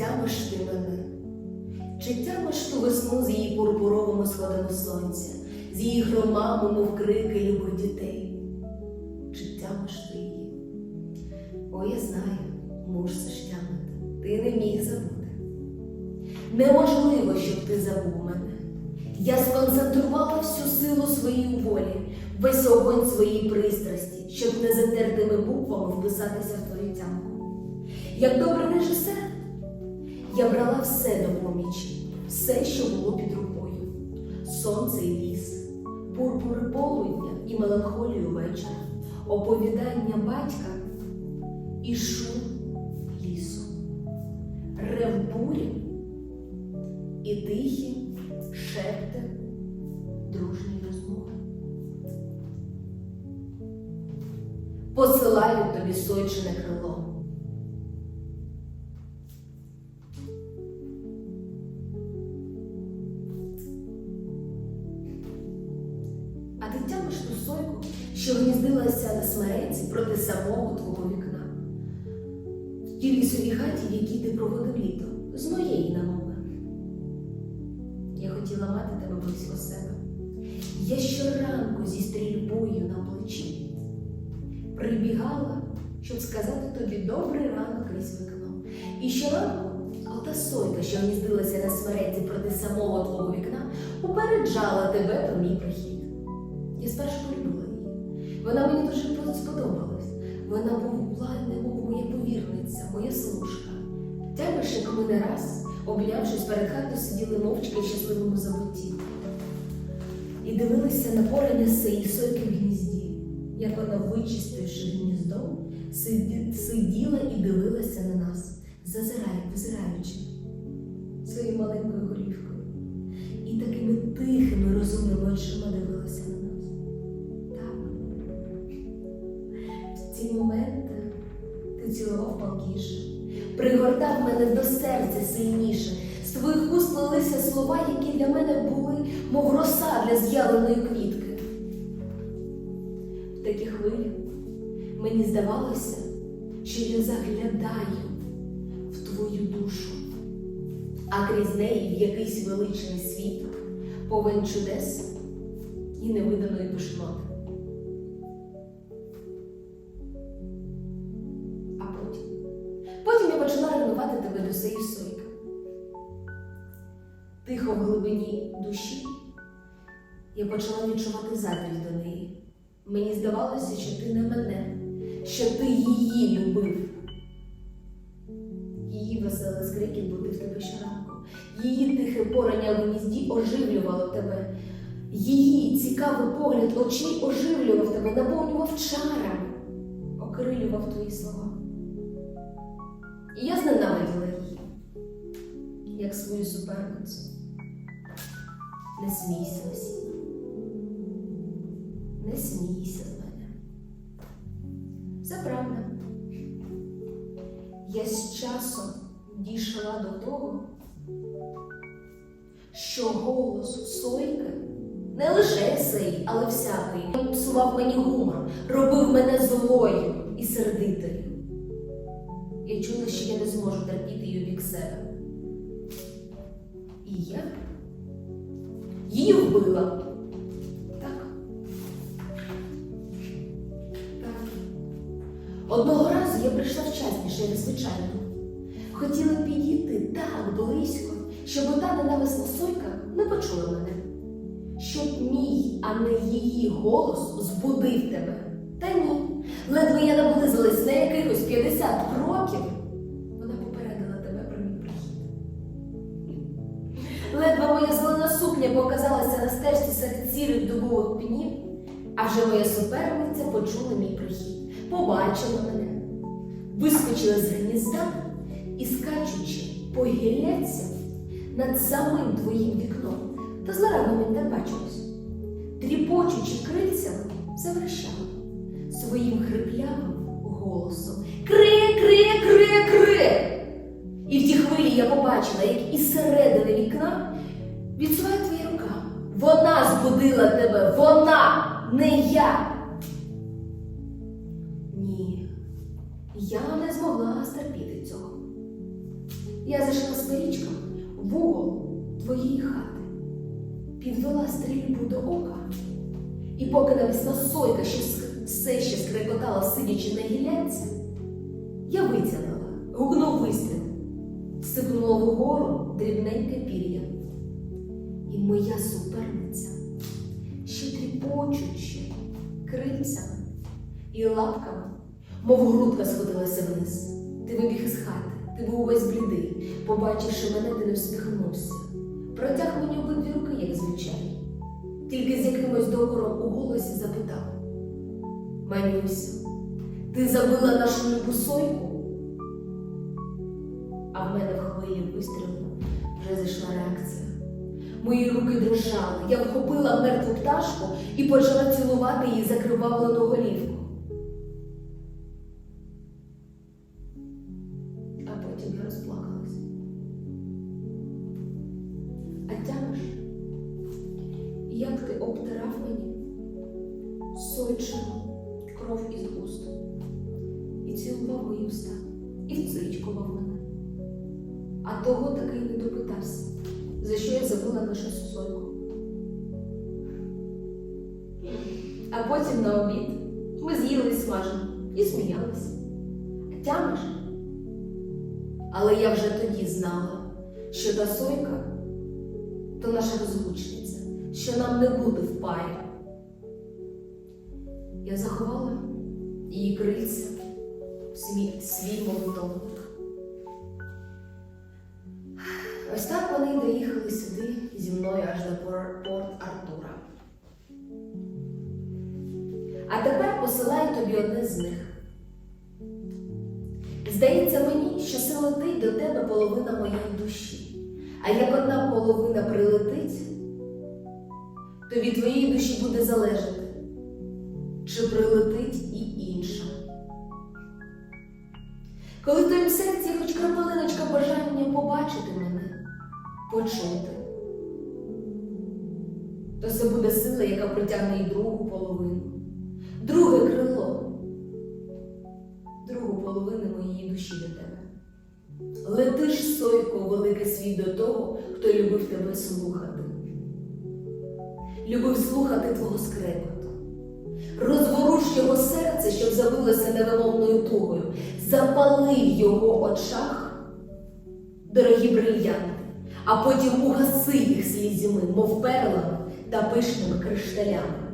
Тямиш ти мене? Чи тямиш ту весну з її пурпуровими сходами сонця, з її громами, мов крики любих дітей? Чи тямиш ти її? О, я знаю, мусиш тямити, ти не міг забути. Неможливо, щоб ти забув мене. Я сконцентрувала всю силу своєї волі, весь огонь своєї пристрасті, щоб незатертими буквами вписатися в твою тямку. Як добрий режисер, я брала все до помічі, все, що було під рукою: сонце і ліс, пурпури полудня і меланхолію вечора, оповідання батька і шум лісу, рев бурі і тихі шепти дружньої розмови. Посилаю тобі сойчине крило. Сойку, що гніздилася на смереці проти самого твого вікна. В тій лісовій хаті, в якій ти проводив літо, з моєї намови. Я хотіла мати тебе близько себе. Я щоранку зі стрільбою на плечі прибігала, щоб сказати тобі добрий ранок крізь вікно. І щоранку ота сойка, що гніздилася на смереці проти самого твого вікна, упереджала тебе про мій прихід. Я спершу полюбила її. Вона мені дуже сподобалась. Вона була, немов моя повірниця, моя служка. Тямишик ми не раз, обнявшись перед хатою, сиділи мовчки в щасливому забутті. І дивилися на порання сиї сойки в гнізді, як вона, вичистивши гніздо, сиділа і дивилася на нас, зазирає, визираючи своєю маленькою голівкою. Палкіше, пригортав мене до серця сильніше. З твоїх уст лилися слова, які для мене були, мов роса для з'явленої квітки. В такі хвилі мені здавалося, що я заглядаю в твою душу, а крізь неї в якийсь величний світ, повен чудес і невиданої душноти. Тихо в глибині душі я почала відчувати заздрість до неї. Мені здавалося, що ти не мене, що ти її любив. Її веселий скрикіт будив тебе щоранку. Її тихе порання в гнізді оживлювало тебе. Її цікавий погляд очей оживлював тебе, наповнював чарами, окрилював твої слова. І я зненавиділа її, як свою суперницю. Не смійся, Осіна. Не смійся з мене. Це правда. Я з часом дійшла до того, що голос сойки не лише сей, але всякий Він псував мені гумор, робив мене злою і сердитою. Я чула, що я не зможу терпіти її бік себе. І я її вбила. Так. Так. Одного разу я прийшла вчасніше, як звичайно. Хотіла підійти так близько, щоб ота ненависна сойка не почула мене. Щоб мій, а не її голос збудив тебе. Та ні. Ледве я наблизилась на якихось 50 кроків, сірих дубових пнів, а вже моя суперниця почула мій прихід, побачила мене, вискочила з гнізда і, скачучи по гілляцям над самим твоїм вікном, та злорадно мені так бачилось, тріпочучи крильцями, завершала своїм хриплявим голосом Кри, кри, кри, кри. І в ті хвилі я побачила, як із середини вікна відсуває рука. Вона збудила тебе, вона, не я. Ні, я не змогла стерпіти цього. Я зайшла з перічком в угол твоєї хати, підвела стрільбу до ока, і поки навісна сойка ще все ще скрекотала, сидячи на гілянці, я витягнула, гукнув вистріл, сипнуло вгору дрібненьке пір'я. І моя суперниця, ще тріпочучи крильцями і лапками, мов грудка сходилася вниз. Ти вибіг із хати, ти був увесь блідий. Побачивши мене, ти не всміхнувся. Протяг мені обидві руки, як звичайно. Тільки з якимось докором у голосі запитав: Манюсю, ти забила нашу любу сойку? А в мене в хвилі вистрілу вже зайшла реакція. Мої руки дрожали, я вхопила мертву пташку і почала цілувати її закривавлену голівку. А потім я розплакалась. А тямиш, як ти обтирав мені сойчину кров із уст, і цілував мої уста, і вцичкував мене. А того таки не допитався, за що я забула нашу сойку. А потім на обід ми з'їли смажено і сміялися. Тямиш? Але я вже тоді знала, що та сойка то наша розлучниця, що нам не буде в парі. Я заховала її крильця в свій, свій посилаю тобі одне з них. Здається мені, що це летить до тебе половина моєї душі. А як одна половина прилетить, то від твоєї душі буде залежати, чи прилетить і інша. Коли в твоїм серці хоч крапелиночка бажання побачити мене, почути, то це буде сила, яка притягне і другу половину, друге душі до тебе. Летиш сойко великий світ до того, хто любив тебе слухати. Любив слухати твого скрепоту. Розворуш його серце, щоб забилося невимовною тугою, запали в його очах дорогі брильянти, а потім угаси їх слізьми, мов перлами та пишними кришталями.